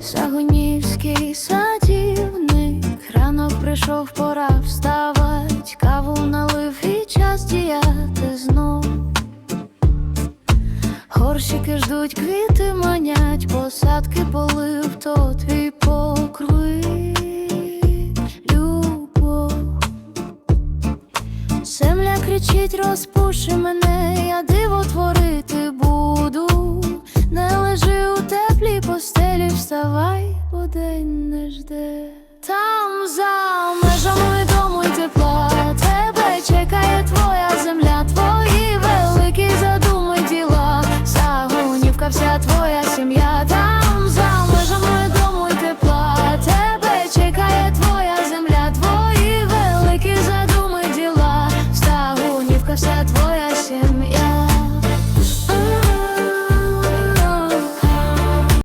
Сагунівський садівник, ранок прийшов, пора вставать, каву налив і час діяти знов. Горщики ждуть, квіти манять, посадки полив, то твій покрив, любов. Земля кричить, розпуши мене, я диво творити неділі вставай, бо день не жде. Там за межами дому і тепла тебе чекає твоя земля, твої великі задуми діла, загунівка, вся твоя сім'я. Там за межами дому і тепла тебе чекає твоя земля, твої великі задуми діла, загунівка, вся твоя сім'я.